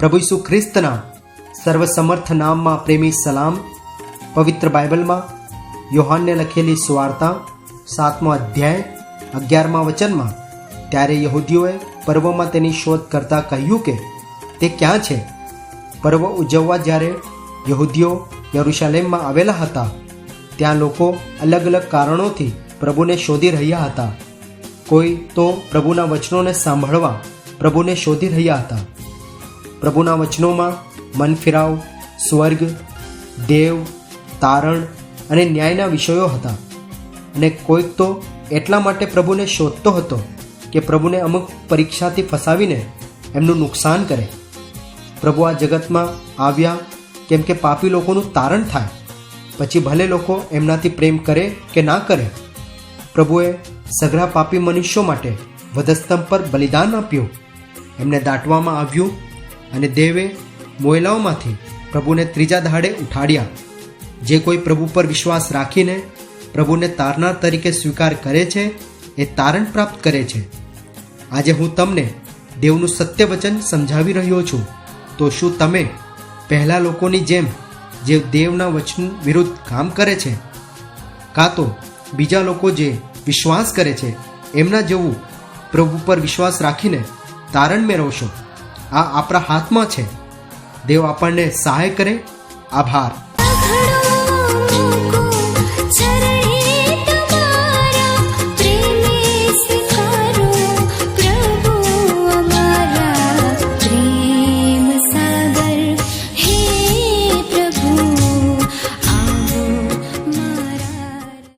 પ્રભુ ઈસુ ખ્રિસ્તના સર્વસમર્થ નામમાં પ્રેમી સલામ, પવિત્ર બાઇબલમાં યોહાનને લખેલી સુવાર્તા, સાતમો અધ્યાય, અગિયારમા વચનમાં, ત્યારે યહૂદીઓએ પર્વમાં તેની શોધ કરતા કહ્યું કે તે ક્યાં છે? પર્વ ઉજવવા જ્યારે યહૂદીઓ યરુશાલેમમાં આવેલા હતા, ત્યાં લોકો અલગ અલગ કારણોથી પ્રભુને શોધી રહ્યા હતા. કોઈ તો પ્રભુના વચનોને સાંભળવા પ્રભુને શોધી રહ્યા હતા. પ્રભુના વચનોમાં મન ફિરાવ, સ્વર્ગ, દેવ, તારણ અને ન્યાયના વિષયો હતા. અને કોઈક તો એટલા માટે પ્રભુને શોધતો હતો કે પ્રભુને અમુક પરીક્ષાથી ફસાવીને એમનું નુકસાન કરે. પ્રભુ આ જગતમાં આવ્યા કેમ કે પાપી લોકોનું તારણ થાય. પછી ભલે લોકો એમનાથી પ્રેમ કરે કે ના કરે, પ્રભુએ સઘળા પાપી મનુષ્યો માટે વધસ્તંભ પર બલિદાન આપ્યું. એમને દાટવામાં આવ્યું અને દેવે મોયલાઓમાંથી પ્રભુને ત્રીજા દહાડે ઉઠાડ્યા. જે કોઈ પ્રભુ પર વિશ્વાસ રાખીને પ્રભુને તારનાર તરીકે સ્વીકાર કરે છે, એ તારણ પ્રાપ્ત કરે છે. આજે હું તમને દેવનું સત્ય વચન સમજાવી રહ્યો છું. તો શું તમે પહેલા લોકોની જેમ જે દેવના વચન વિરુદ્ધ કામ કરે છે? કાં તો બીજા લોકો જે વિશ્વાસ કરે છે, એમના જેવું પ્રભુ પર વિશ્વાસ રાખીને તારણ મેળવશો. આ આપણા હાથમાં છે. દેવ આપણને સહાય કરે. આભાર.